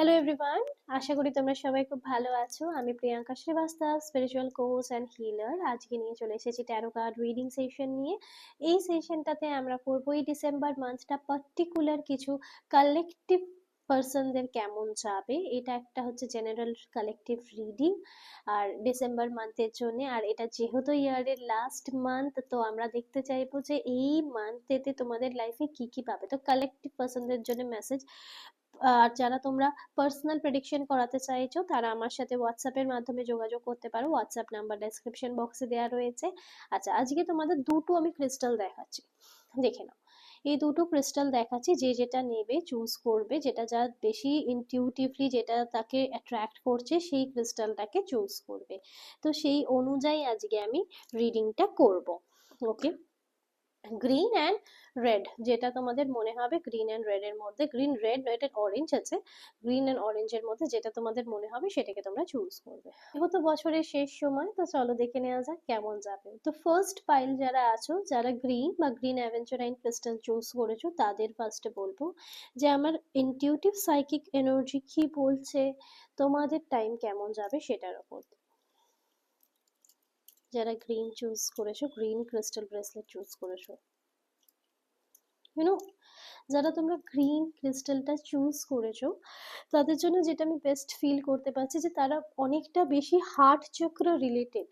Hello everyone আশা করি তোমরা সবাই খুব ভালো আছো। আমি Priyanka Srivastava spiritual coach and healer আজকে নিয়ে চলে এসেছি ট্যারো কার্ড রিডিং সেশন নিয়ে। এই সেশনটাতে আমরা করব এই ডিসেম্বর মান্থটা পার্টিকুলার কিছু কালেকটিভ পার্সনদের কেমন যাবে। এটা একটা হচ্ছে জেনারেল কালেকটিভ রিডিং আর ডিসেম্বর মান্থের জন্য। আর এটা যেহেতু ইয়ারের লাস্ট মান্থ তো আমরা দেখতে চাইব যে এই মান্থেতে তোমাদের লাইফে কি কি পাবে। তো কালেকটিভ পার্সনদের জন্য মেসেজ আর যারা তোমরা পার্সোনাল প্রেডিকশন করাতে চাইছো, তারা আমার সাথে হোয়াটসঅ্যাপের মাধ্যমে যোগাযোগ করতে পারো। হোয়াটসঅ্যাপ নাম্বার ডেসক্রিপশন বক্সে দেওয়া রয়েছে। আচ্ছা আজকে তোমাদের দুটো আমি ক্রিস্টাল দেখাচ্ছি। দেখে নাও। এই দুটো ক্রিস্টাল দেখাচ্ছি, যে যেটা নেবে চুজ করবে, যেটা যা বেশি ইনটিউটিভলি যেটা তাকে অ্যাট্রাক্ট করছে, সেই ক্রিস্টালটাকে চুজ করবে। তো সেই অনুযায়ী আজকে আমি রিডিংটা করব। ওকে গ্রিন অ্যান্ড রেড যেটা তোমাদের মনে হবে গ্রিন অ্যান্ড রেড এর মধ্যে। Green red red and orange আছে। গ্রিন অ্যান্ড অরেঞ্জের মধ্যে যেটা তোমাদের মনে হবে সেটাকে তোমরা চুজ করবে। যেহেতু বছরের শেষ সময়, তো চলো দেখে নেওয়া যাক কেমন যাবে। তো ফার্স্ট পাইল যারা আছো, যারা গ্রিন বা গ্রিন অ্যাভেঞ্চারাইন ক্রিস্টাল চুজ করেছ, তাদের ফার্স্টে বলব যে আমার ইনটিউটিভ সাইকিক এনার্জি কি বলছে, তোমাদের টাইম কেমন যাবে সেটার উপর যারা গ্রিন চুজ করেছ গ্রিন ক্রিস্টাল ব্রেসলেট চুজ করেছ। ইউনো যারা তোমরা গ্রিন ক্রিস্টালটা চুজ করেছ, তাদের জন্য যেটা আমি বেস্ট ফিল করতে পারছি যে তারা অনেকটা বেশি হার্ট চক্র রিলেটেড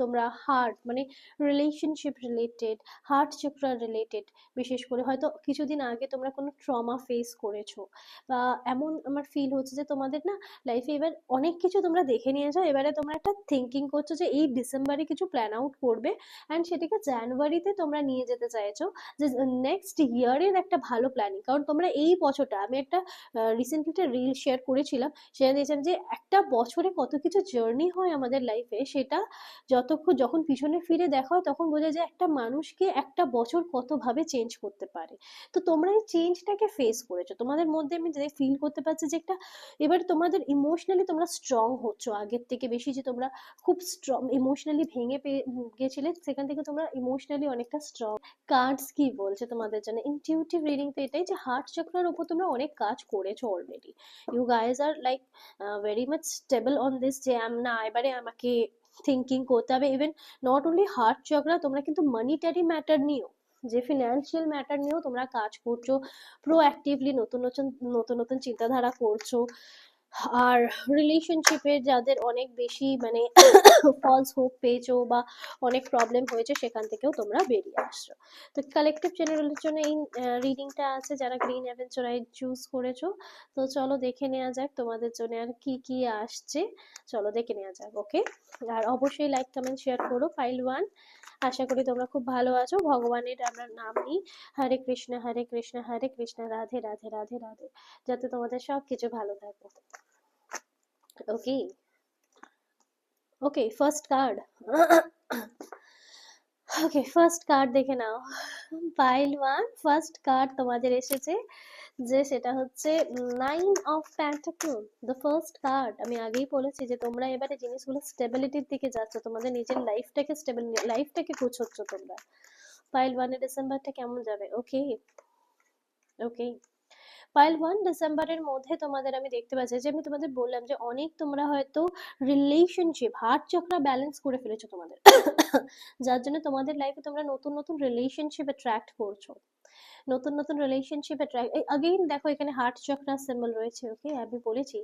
তোমরা হার্ট মানে relationship related heart chakra related বিশেষ করে হয়তো কিছুদিন আগে তোমরা কোনো ট্রমা ফেস করেছ। বা এমন আমার ফিল হচ্ছে যে তোমাদের না লাইফে এবার অনেক কিছু তোমরা দেখে নিয়ে যাও, এবারে তোমরা একটা থিঙ্কিং করছ যে এই ডিসেম্বরে কিছু প্ল্যান আউট করবে অ্যান্ড সেটাকে জানুয়ারিতে তোমরা নিয়ে যেতে চাইছো যে নেক্সট ইয়ারের একটা ভালো প্ল্যানিং কারণ তোমরা এই বছরটা, আমি একটা রিসেন্টলি একটা রিল শেয়ার করেছিলাম সেটা দিয়েছিলাম যে একটা বছরে কত কিছু জার্নি হয় আমাদের লাইফে সেটা যতক্ষণ যখন পিছনে ফিরে দেখা হয়, তখন বোঝা যায় একটা মানুষকে একটা বছর কতভাবে চেঞ্জ করতে পারে। তো তোমরা এই চেঞ্জটাকে ফেস করেছ। তোমাদের মধ্যে আমি যে ফিল করতে পারছি যে একটা, এবার তোমাদের ইমোশনালি তোমরা স্ট্রং হচ্ছ। আগের থেকে বেশি যে তোমরা খুব স্ট্রং ইমোশনালি ভেঙে পেয়ে গেছিলে, সেখান থেকে তোমরা ইমোশনালি অনেকটা স্ট্রং কার্ডস কি বলছে তোমাদের জন্য? ইনটিউটিভ রিডিং তো এটাই যে হার্ট চক্রের উপর তোমরা অনেক কাজ করেছ already you guys are like very much stable on this যে, না, এবারে আমাকে থিঙ্কিং করতে হবে। Even not only heart chakra তোমরা কিন্তু মানিটারি ম্যাটার নিয়েও যে ফিনান্সিয়াল ম্যাটার নিয়েও তোমরা কাজ করছ প্রোঅ্যাক্টিভলি নতুন নতুন নতুন নতুন চিন্তাধারা করছ। আর রিলেশনশিপে যাদের অনেক বেশি মানে ফলস হোপ পেয়েছ বা অনেক প্রবলেম হয়েছে, সেখান থেকেও তোমরা বেরিয়ে আসছো। তো কালেকটিভ জেনারেলের জন্য এই রিডিংটা আছে, যারা গ্রিন অ্যাভেঞ্চারাইড চুজ করেছ। তো চলো দেখে নেওয়া যাক তোমাদের জন্য আর কি কি আসছে। চলো দেখে নেওয়া যাক ওকে আর অবশ্যই লাইক কমেন্ট শেয়ার করো ফাইল ওয়ান আশা করি তোমরা খুব ভালো আছো। ভগবানের আমরা নাম নিই। হরে কৃষ্ণ হরে কৃষ্ণ হরে কৃষ্ণ, রাধে রাধে রাধে রাধে। যাতে তোমাদের সব কিছু ভালো থাকে okay okay first card okay first card দেখে নাও. পাইল ওয়ান ফার্স্ট কার্ড তোমাদের এসেছে, যে সেটা হচ্ছে nine of pentacle the first card আমি আগেই বলেছি যে তোমরা এবারে জিনিসগুলো স্টেবিলিটির দিকে যাচ্ছ, তোমাদের নিজের লাইফটাকে স্টেবল লাইফটাকে গুছোচ্ছ তোমরা। পাইল ওয়ানে ডিসেম্বরটা কেমন যাবে? ওকে ওকে পাইল ওয়ান ডিসেম্বরের মধ্যে তোমাদের আমি দেখতে পাচ্ছি যে আমি তোমাদের বললাম যে অনেক তোমরা হয়তো রিলেশনশিপ হার্ট চক্রা ব্যালেন্স করে ফেলেছো তোমাদের। যার জন্য তোমাদের লাইফে তোমরা নতুন নতুন রিলেশনশিপ অ্যাট্রাক্ট করছ। নতুন নতুন রিলেশনশিপ আগেইন দেখো এখানে হার্ট চক্রা সিম্বল রয়েছে ওকে আমি বলেছি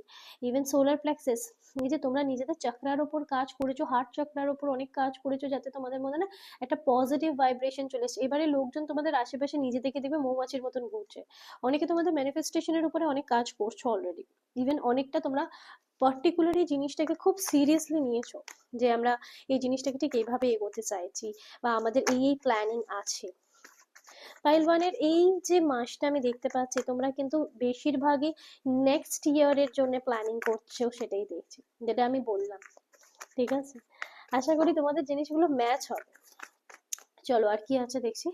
ইভেন সোলার প্লেক্সেস এই যে তোমরা নিজেদের চক্রার ওপর কাজ করেছ হার্ট চক্রার ওপর অনেক কাজ করেছ, যাতে তোমাদের মধ্যে না একটা পজিটিভ ভাইব্রেশন চলে এসছে। এবারে লোকজন তোমাদের আশেপাশে নিজে থেকে দেখবে মৌমাছির মতন ঘুরছে। অনেকে তোমাদের ম্যানিফেস্টেশনের উপরে অনেক কাজ করছ অলরেডি ইভেন অনেকটা তোমরা পার্টিকুলার এই জিনিসটাকে খুব সিরিয়াসলি নিয়েছো, যে আমরা এই জিনিসটাকে ঠিক এইভাবে এগোতে চাইছি, বা আমাদের এই এই প্ল্যানিং আছে। পাইল ওয়ানের এই যে মাসটা আমি দেখতে পাচ্ছি, তোমরা কিন্তু বেশিরভাগই নেক্সট ইয়ারের জন্য প্ল্যানিং করছ সেটাই দেখছি, যেটা আমি বললাম, ঠিক আছে? আশা করি তোমাদের জিনিসগুলো ম্যাচ হবে। চলো আর কি আছে দেখছি।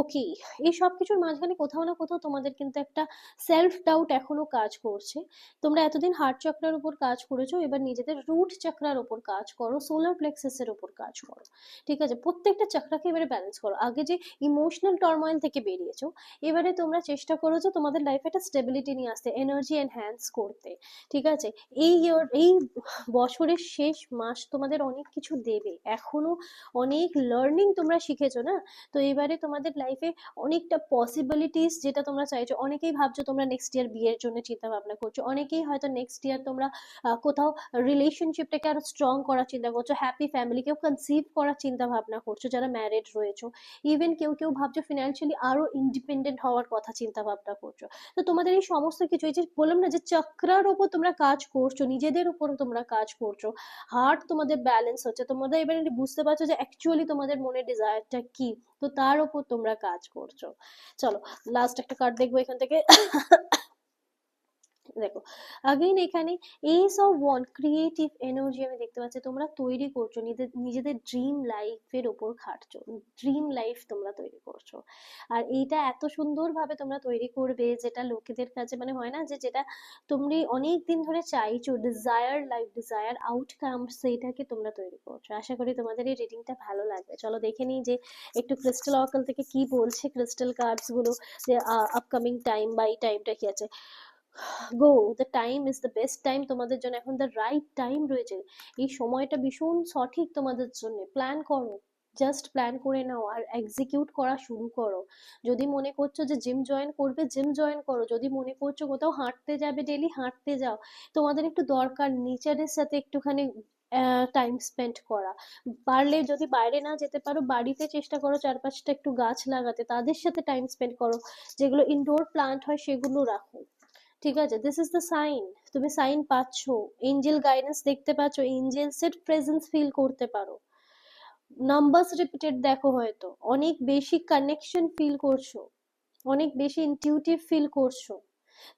ওকে এই সব কিছুর মাঝখানে কোথাও না কোথাও তোমাদের কিন্তু একটা সেলফ ডাউট এখনও কাজ করছে। তোমরা এতদিন হার্ট চক্রার উপর কাজ করেছ, এবার নিজেদের রুট চক্রার উপর কাজ করো সোলার প্লেক্সাসের উপর কাজ করো। ঠিক আছে, প্রত্যেকটা চক্রাকে এবারে ব্যালেন্স করো। আগে যে ইমোশনাল টর্ময়েল থেকে বেরিয়েছো, এবারে তোমরা চেষ্টা করো যে তোমাদের লাইফে একটা স্টেবিলিটি নিয়ে আসতে এনার্জি এনহ্যান্স করতে। ঠিক আছে, এই year, এই বছরের শেষ মাস তোমাদের অনেক কিছু দেবে। এখনও অনেক লার্নিং তোমরা শিখেছো, না? তো এবারে তোমাদের লাইফে অনেকটা পসিবিলিটিস যেটা তোমরা চাইছো, অনেকেই ভাবছ তোমরা নেক্সট ইয়ার বিয়ের জন্য চিন্তা ভাবনা করছ, অনেকেই হয়তো নেক্সট ইয়ার তোমরা কোথাও রিলেশনশিপটাকে আরও স্ট্রং করার চিন্তা করছ হ্যাপি ফ্যামিলিকেও কনসিভ করার চিন্তা ভাবনা করছ, যারা ম্যারিড রয়েছো ইভেন কেউ কেউ ভাবছ ফিনান্সিয়ালি আরও ইন্ডিপেন্ডেন্ট হওয়ার কথা চিন্তা ভাবনা করছ, তো তোমাদের এই সমস্ত কিছু, এই যে বললাম না যে চক্রার ওপর তোমরা কাজ করছ, নিজেদের উপর তোমরা কাজ করছ হার্ট তোমাদের ব্যালেন্স হচ্ছে, তোমাদের এবারে বুঝতে পারছ যে অ্যাকচুয়ালি তোমাদের মনের ডিজায়ারটা কি? তো তার উপর তোমরা কাজ করছ। চলো লাস্ট একটা কার্ড দেখব এখান থেকে। দেখো আগেইন এখানে ace of one creative energy আমি দেখতে পাচ্ছি, তোমরা তৈরি করছ, নিজেদের নিজেদের ড্রিম লাইফের ওপর খাটছো ড্রিম লাইফ তোমরা তৈরি করছ। আর এইটা এত সুন্দরভাবে তোমরা তৈরি করবে, যেটা লোকেদের কাছে মানে হয় না যে যেটা তুমি অনেক দিন ধরে চাইছো ডিজায়ার লাইফ ডিজায়ার আউটকাম সেইটাকে তোমরা তৈরি করছ। আশা করি তোমাদের এই রিডিংটা ভালো লাগবে। চলো দেখে নিই যে একটু ক্রিস্টাল অকাল থেকে কি বলছে ক্রিস্টাল কার্ডসগুলো যে আপকামিং টাইম বা এই টাইমটা কি আছে। Go the time is the best time তোমাদের জন্য। এখন দ্য রাইট টাইম রয়েছে। এই সময়টা ভীষণ সঠিক তোমাদের জন্য। প্ল্যান করো। জাস্ট প্ল্যান করে নাও আর এক্সিকিউট করা শুরু করো। যদি মনে করছ যে জিম জয়েন করবে জিম জয়েন করো। যদি মনে করছ কোথাও হাঁটতে যাবে ডেলি হাঁটতে যাও। তোমাদের একটু দরকার নেচারের সাথে একটুখানি টাইম স্পেন্ড করা। পারলে যদি বাইরে না যেতে পারো, বাড়িতে চেষ্টা করো চার পাঁচটা একটু গাছ লাগাতে। তাদের সাথে টাইম স্পেন্ড করো। যেগুলো ইনডোর প্লান্ট হয়, সেগুলো রাখো। ঠিক আছে? দিস ইজ দ্য সাইন তুমি সাইন পাচ্ছ। এঞ্জেল গাইডেন্স দেখতে পাচ্ছ। এঞ্জেলসের প্রেজেন্স ফিল করতে পারো। নাম্বারস রিপিটেড দেখো হয়তো। অনেক বেশি কানেকশন ফিল করছ। অনেক বেশি ইনটিউটিভ ফিল করছ।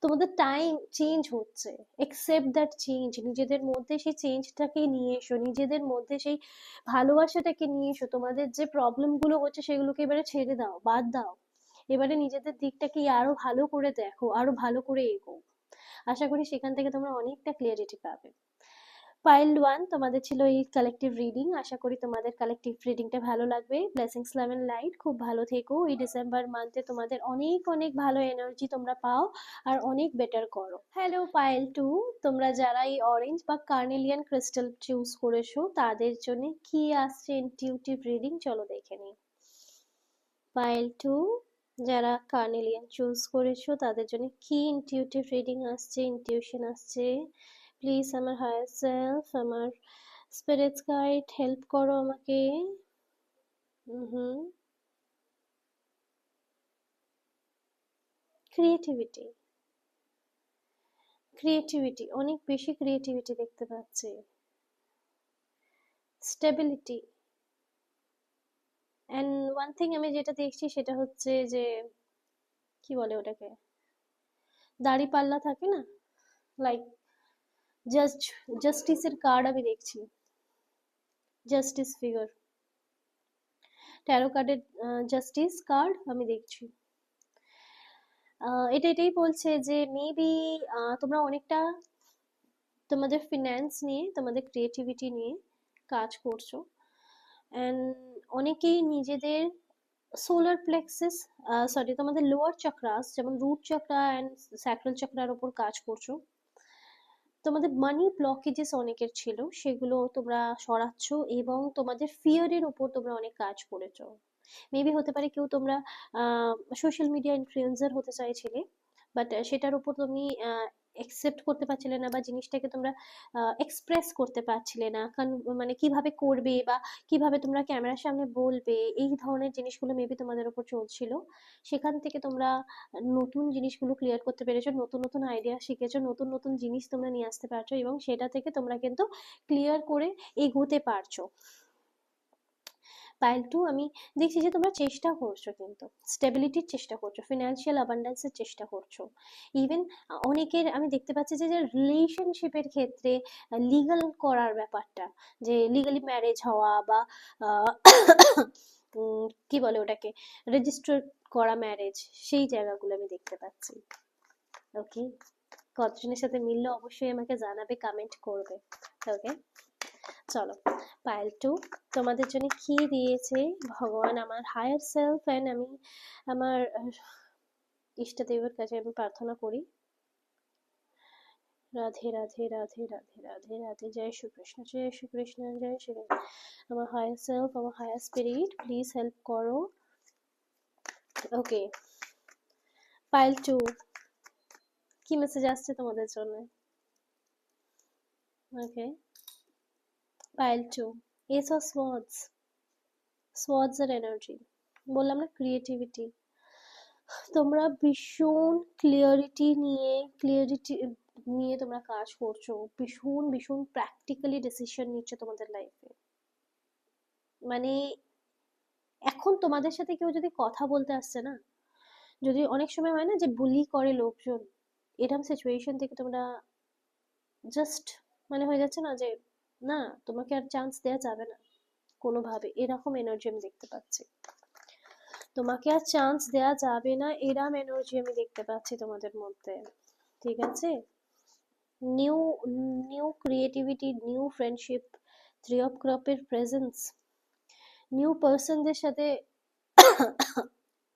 তোমাদের টাইম চেঞ্জ হচ্ছে। একসেপ্ট দ্যাট চেঞ্জ নিজেদের মধ্যে সেই চেঞ্জটাকে নিয়ে এসো। নিজেদের মধ্যে সেই ভালোবাসাটাকে নিয়ে এসো। তোমাদের যে প্রবলেমগুলো হচ্ছে সেগুলোকে এবারে ছেড়ে দাও। বাদ দাও। এবারে নিজেদের দিকটাকে আরও ভালো করে দেখো, আরও ভালো করে এগো আশা করি সেখান থেকে তোমরা অনেকটা ক্লিয়ারিটি পাবে। পাইল ওয়ান তোমাদের ছিল এই কালেকটিভ রিডিং আশা করি তোমাদের কালেকটিভ রিডিংটা ভালো লাগবে। ব্লেসিংস লেভেন লাইট খুব ভালো থেকো। এই ডিসেম্বর মান্থে তোমাদের অনেক অনেক ভালো এনার্জি তোমরা পাও আর অনেক বেটার করো। হ্যালো পাইল টু তোমরা যারা এই অরেঞ্জ বা কার্নেলিয়ান ক্রিস্টাল চুজ করেছ, তাদের জন্য কি আসছে ইনটিউটিভ রিডিং চলো দেখে নিই। পাইল টু যারা কার্নেলিয়ান চুজ করেছ, তাদের জন্য কি ইনটিউটিভ রিডিং আসছে ইনটিউশন আসছে? প্লিজ আমার হায়ার সেলফ আমার স্পিরিটস গাইড হেল্প করো আমাকে। হুম। ক্রিয়েটিভিটি ক্রিয়েটিভিটি অনেক বেশি ক্রিয়েটিভিটি দেখতে পাচ্ছি। স্টেবিলিটি অ্যান্ড ওয়ান থিং আমি যেটা দেখছি সেটা হচ্ছে যে, কি বলে ওটাকে? দাড়ি পাল্লা থাকে না? লাইক জাস্ট জাস্টিসের কার্ড আমি দেখছি। জাস্টিস ফিগার ট্যারো কার্ডের জাস্টিস কার্ড আমি দেখছি। এটা এটাই বলছে যে মেবি তোমরা অনেকটা তোমাদের ফিন্যান্স নিয়ে, তোমাদের ক্রিয়েটিভিটি নিয়ে কাজ করছ। অ্যান্ড অনেকেই নিজেদের সোলার প্লেক্সিস সরি তোমাদের লোয়ার চক্রাস যেমন রুট চক্রা অ্যান্ড স্যাক্রাল চক্রার ওপর কাজ করছ। তোমাদের মানি ব্লকেজেস অনেকের ছিল, সেগুলো তোমরা সরাচ্ছ এবং তোমাদের ফিয়ারের উপর তোমরা অনেক কাজ করেছ। মেবি হতে পারে কেউ তোমরা সোশ্যাল মিডিয়া ইনফ্লুয়েন্সার হতে চাইছিলে বাট সেটার উপর তুমি একসেপ্ট করতে পারছিলে না বা জিনিসটাকে তোমরা এক্সপ্রেস করতে পারছিলে না। কারণ মানে কীভাবে করবে বা কীভাবে তোমরা ক্যামেরার সামনে বলবে, এই ধরনের জিনিসগুলো মেবি তোমাদের উপর চলছিল। সেখান থেকে তোমরা নতুন জিনিসগুলো ক্লিয়ার করতে পেরেছ, নতুন নতুন আইডিয়া শিখেছো, নতুন নতুন জিনিস তোমরা নিয়ে আসতে পারছ এবং সেটা থেকে তোমরা কিন্তু ক্লিয়ার করে এগোতে পারছ। পাইল টু আমি দেখছি যে তোমরা চেষ্টা করছ কিন্তু স্টেবিলিটির চেষ্টা করছ ফিনান্সিয়াল অ্যাবান্ডেন্সের চেষ্টা করছ। ইভেন অনেকের আমি দেখতে পাচ্ছি যে রিলেশনশিপের ক্ষেত্রে লিগাল করার ব্যাপারটা, যে লিগালি ম্যারেজ হওয়া বা কি বলে ওটাকে রেজিস্টার করা ম্যারেজ সেই জায়গাগুলো আমি দেখতে পাচ্ছি। ওকে কতজনের সাথে মিললে অবশ্যই আমাকে জানাবে কমেন্ট করবে। ওকে চলো। পাইল টু তোমাদের জন্য কি দিয়েছে? ভগবান আমার হায়ার সেলফ অ্যান্ড আমি আমার ইষ্টদেবের কাছে আমি প্রার্থনা করি। রাধে রাধে রাধে রাধে রাধে রাধে। জয় শ্রীকৃষ্ণ জয় শ্রীকৃষ্ণ জয় শ্রী আমার হায়ার সেলফ আমার হায়ার স্পিরিট প্লিজ হেল্প করো। ওকে পাইল টু কি মেসেজ আসছে তোমাদের জন্য? Okay pile two ace of swords swords এর এনার্জি বললাম না ক্রিয়েটিভিটি তোমরা ভীষণ ক্লিয়ারিটি নিয়ে ক্লিয়ারিটি নিয়ে তোমরা কাজ করছ। ভীষণ ভীষণ প্র্যাকটিক্যালি ডিসিশন নিচ্ছ তোমাদের লাইফে মানে এখন তোমাদের সাথে কেউ যদি কথা বলতে আসছে না, যদি অনেক সময় হয় না যে বুলি করে লোকজন এরকম সিচুয়েশন থেকে তোমরা জাস্ট মানে হয়ে যাচ্ছে না যে না, তোমাকে আর চান্স দেওয়া যাবে না। কোনোভাবে, এরকম এনার্জি আমি দেখতে পাচ্ছি। তোমাকে আর চান্স দেওয়া যাবে না, এরম এনার্জি আমি দেখতে পাচ্ছি তোমাদের মধ্যে। ঠিক আছে? New new creativity new friendship three of ক্রপের presence new পার্সনদের সাথে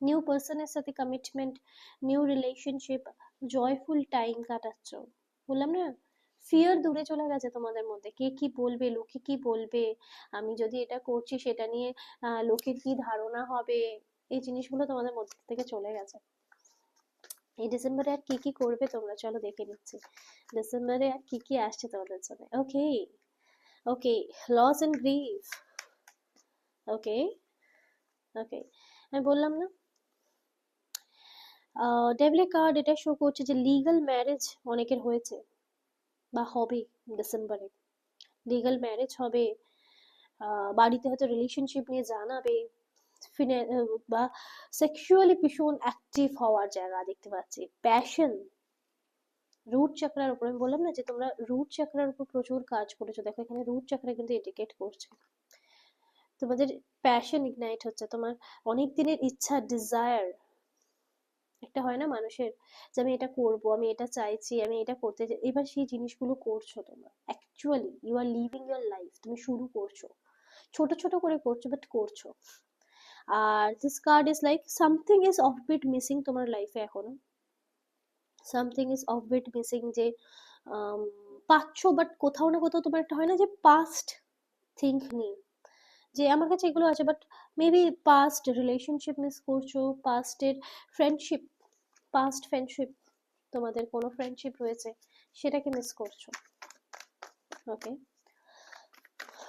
নিউ পার্সনের সাথে commitment new relationship joyful time কাটাচ্ছ। বললাম না? ফিয়ার দূরে চলে গেছে তোমাদের মধ্যে। কে কি বলবে, লোকে কি বলবে? আমি যদি এটা করছি, সেটা নিয়ে লোকের কি ধারণা হবে? এই জিনিসগুলো তোমাদের মধ্যে থেকে চলে গেছে। এই ডিসেম্বরে আর কি কি করবে তোমরা? চলো দেখে নিচ্ছি। ডিসেম্বরে আর কি কি আসছে তোমাদের জন্য okay okay loss and grief okay okay আমি বললাম না? ডেভিলের কার্ড এটা শো করছে যে লিগ্যাল ম্যারেজ অনেকের হয়েছে। বা হবে ডিসেম্বরে লিগাল ম্যারেজ হবে বাড়িতে হয়তো রিলেশনশিপ নিয়ে জানাবে বা সেক্সুয়ালি ভীষণ অ্যাক্টিভ হওয়ার জায়গা দেখতে পাচ্ছি। প্যাশন রুট চাকরার উপর, আমি বললাম না যে তোমরা রুট চাকরার উপর প্রচুর কাজ করেছ। দেখো এখানে রুট চাকরা কিন্তু ইন্ডিকেট করছে। তোমাদের প্যাশন ইগনাইট হচ্ছে, তোমার অনেক দিনের ইচ্ছা ডিজায়ার একটা হয় না মানুষের যে আমি এটা করব, আমি এটা চাইছি, আমি এটা করতে চাই এবার সেই জিনিসগুলো করছ তোমরা। Actually you are living your life তুমি শুরু করছ। ছোট ছোট করে করছ বাট করছ। আর this card is like something is offbeat missing তোমার লাইফে এখনও। সামথিং ইজ অফবিট মিসিং যে পাচ্ছ বাট কোথাও না কোথাও তোমার একটা হয় না যে পাস্ট থিঙ্ক নেই। যে আমার কাছে এগুলো আছে but maybe past relationship miss করছ পাস্টের ফ্রেন্ডশিপ পাস্ট ফ্রেন্ডশিপ তোমাদের কোনো ফ্রেন্ডশিপ রয়েছে, সেটাকে মিস করছ। ওকে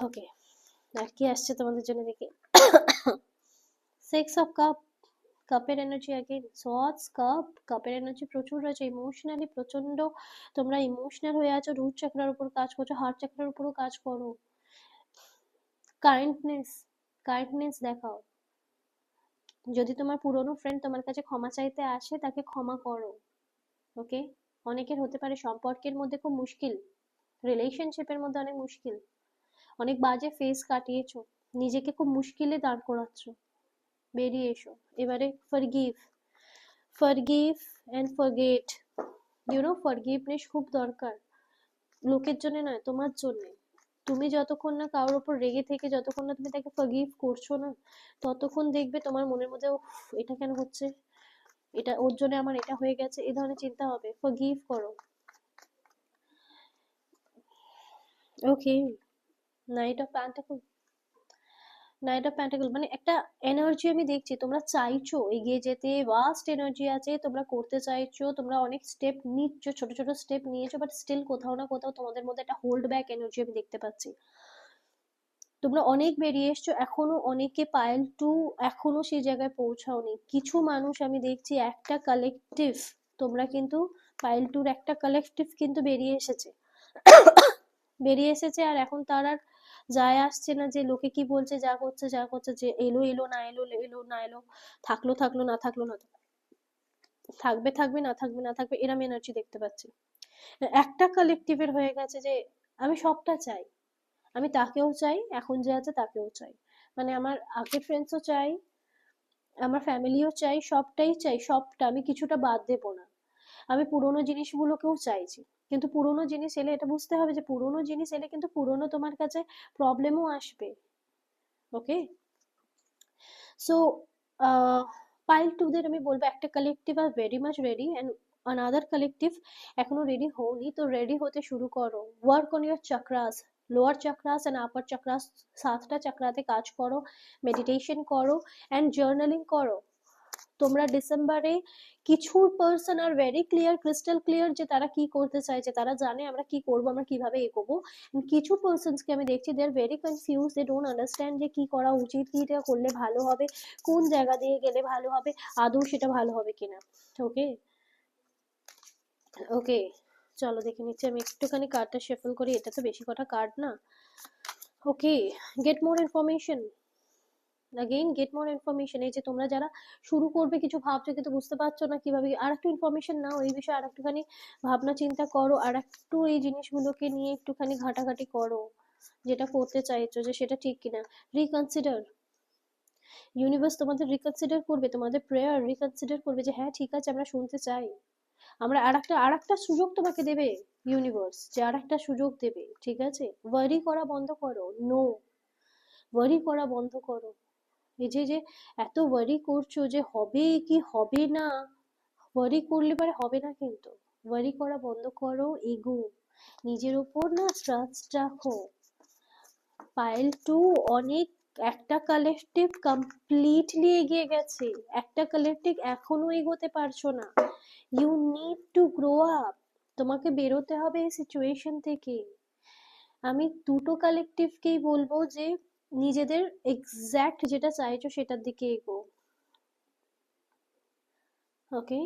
ওকে আর কি আসছে তোমাদের জন্য দেখি। সিক্স অফ কাপ কাপের এনার্জি অ্যাগেন সটস কাপ কাপের এনার্জি প্রচুর রয়েছে ইমোশনালি প্রচণ্ড তোমরা ইমোশনাল হয়ে আছো রুট চাকরার উপর কাজ করছ হার্ট চাকরার উপরও কাজ করো। কাইন্ডনেস কাইন্ডনেস দেখাও। যদি তোমার পুরনো ফ্রেন্ড তোমার কাছে ক্ষমা চাইতে আসে, তাকে ক্ষমা করো ওকে অনেকের হতে পারে সম্পর্কের মধ্যে খুব মুশকিল রিলেশনশিপের মধ্যে অনেক মুশকিল। অনেক বাজে ফেস কাটিয়েছো, নিজেকে খুব মুশকিলে দাঁড় করাচ্ছ। বেরিয়ে এসো। এবারে forgive forgive and forget you know forgiveness খুব দরকার, লোকের জন্য নয়, তোমার জন্য। তুমি যতক্ষণ না কারোর ওপর রেগে থেকে যতক্ষণ না তুমি তাকে ফগিভ করছ না, ততক্ষণ দেখবে তোমার মনের মধ্যে এটা কেন হচ্ছে? এটা, ওর জন্য আমার এটা হয়ে গেছে। এই ধরনের চিন্তা হবে। ফগিভ করো। Okay knight of pentacle knight of pentacle মানে একটা এনার্জি আমি দেখছি, তোমরা চাইছো এগিয়ে যেতে এনার্জি আছে, তোমরা করতে চাইছো, তোমরা অনেক স্টেপ নিচ্ছ, ছোট ছোট স্টেপ নিয়েছো বাট স্টিল কোথাও না কোথাও তোমাদের মধ্যে একটা হোল্ড ব্যাক এনার্জি আমি দেখতে পাচ্ছি। তোমরা অনেক বেরিয়ে এসছো, এখনও অনেকে পায়েল টু এখনও সেই জায়গায় পৌঁছাওনি। কিছু মানুষ আমি দেখছি, একটা কালেকটিভ তোমরা কিন্তু পায়েল টুর একটা কালেকটিভ কিন্তু বেরিয়ে এসেছে। বেরিয়ে এসেছে আর এখন তার আর যায় আসছে না যে লোকে কি বলছে, যা করছে যা করছে, যে এলো এলো, না এলো এলো, না এলো, থাকল থাকল, না থাকল, না থাকবে থাকবে, না থাকবে না থাকবে, এরম এনার্জি দেখতে পাচ্ছি। একটা কালেকটিভের হয়ে গেছে যে আমি সবটা চাই। আমি তাকেও চাই, এখন যে আছে তাকেও চাই। মানে আমার আগের ফ্রেন্ডসও চাই, আমার ফ্যামিলিও চাই, সবটাই চাই, সবটা আমি কিছুটা বাদ দেবো না। আমি পুরোনো জিনিসগুলোকেও চাইছি। কিন্তু পুরোনো জিনিস এলে এটা বুঝতে হবে যে পুরোনো জিনিস এলে কিন্তু পুরোনো তোমার কাছে প্রবলেমও আসবে। ওকে সো পাইল টুদের আমি বলব একটা collective are very much ready and another collective এখনও রেডি হওনি। তো রেডি হতে শুরু করো। Work on your chakras lower chakras and upper chakras সাতটা চাকরাতে কাজ করো মেডিটেশন করো অ্যান্ড জার্নালিং করো। তোমরা ডিসেম্বরে কিছু person are very clear crystal clear যে তারা কি করতে চাইছে, তারা জানে আমরা কি করব, আমরা কীভাবে এগোবো। কিছু পার্সনসকে আমি দেখছি they are very confuse they don't understand যে কি করা উচিত কিটা করলে ভালো হবে, কোন জায়গা দিয়ে গেলে ভালো হবে, আদৌ সেটা ভালো হবে কিনা। ওকে ওকে চলো দেখে নিচ্ছি, আমি একটুখানি কার্ডটা শেফল করি, এটা তো বেশি কটা কার্ড না। Okay get more information again get more information এই যে তোমরা যারা শুরু করবে, কিছু ভাবছ, কিন্তু বুঝতে পারছ না কীভাবে আর একটু ইনফরমেশন নাও এই বিষয়ে আর একটুখানি ভাবনা চিন্তা করো আর একটু এই জিনিসগুলোকে নিয়ে একটুখানি ঘাটাঘাটি করো, যেটা করতে চাইছো যে সেটা ঠিক কিনা। রিকনসিডার ইউনিভার্স তোমাদের রিকনসিডার করবে, তোমাদের প্রেয়ার রিকনসিডার করবে যে হ্যাঁ ঠিক আছে, আমরা শুনতে চাই। আমরা আর একটা আর একটা সুযোগ তোমাকে দেবে ইউনিভার্স যে আর একটা সুযোগ দেবে, ঠিক আছে? ওয়ারি করা বন্ধ করো নো ওয়ারি করা বন্ধ করো। এই যে যে এত ওয়ারি করছ যে হবে কি হবে না? ওয়ারি করলে পরে হবে না কিন্তু। ওয়ারি করা বন্ধ করো এগো নিজের ওপর না ট্রাস্ট রাখো। পাইল টু অনেক, একটা কালেকটিভ কমপ্লিটলি এগিয়ে গেছে। একটা কালেকটিভ এখনও এগোতে পারছ না। You need to grow up তোমাকে বেরোতে হবে এই সিচুয়েশন থেকে। আমি দুটো কালেকটিভকেই বলব যে নিজেদের এক্স্যাক্ট যেটা চাইছো সেটার দিকে এগো okay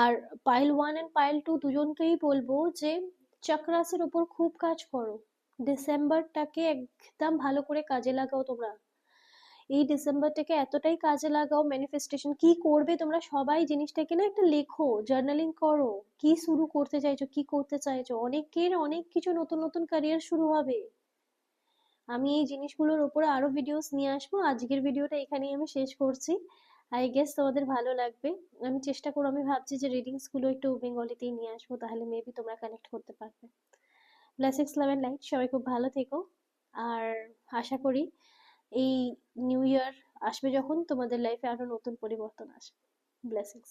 R pile one and pile two দুজনকেই বলব যে চক্রাসের উপর খুব কাজ করো। ডিসেম্বরটাকে একদম ভালো করে কাজে লাগাও তোমরা। এই ডিসেম্বরটাকে এতটাই কাজে লাগাও ম্যানিফেস্টেশন কি করবে তোমরা সবাই জিনিসটাকে না একটা লেখো জার্নালিং করো, কি শুরু করতে চাইছো, কি করতে চাইছো, অনেকের অনেক কিছু নতুন নতুন ক্যারিয়ার শুরু হবে। আমি এই জিনিসগুলোর উপরে আরও ভিডিওস নিয়ে আসব। আজকের ভিডিওটা এখানেই আমি শেষ করছি। আই গেস তোমাদের ভালো লাগবে। আমি চেষ্টা করব, আমি ভাবছি যে রিডিংসগুলো একটু বেঙ্গলিতেই নিয়ে আসব, তাহলে মেবি তোমরা কানেক্ট করতে পারবে। ব্লেসিংস লাভ অ্যান্ড লাইট সবাই খুব ভালো থেকো। আর আশা করি এই নিউ ইয়ার আসবে যখন তোমাদের লাইফে আরও নতুন পরিবর্তন আসবে। ব্লেসিংস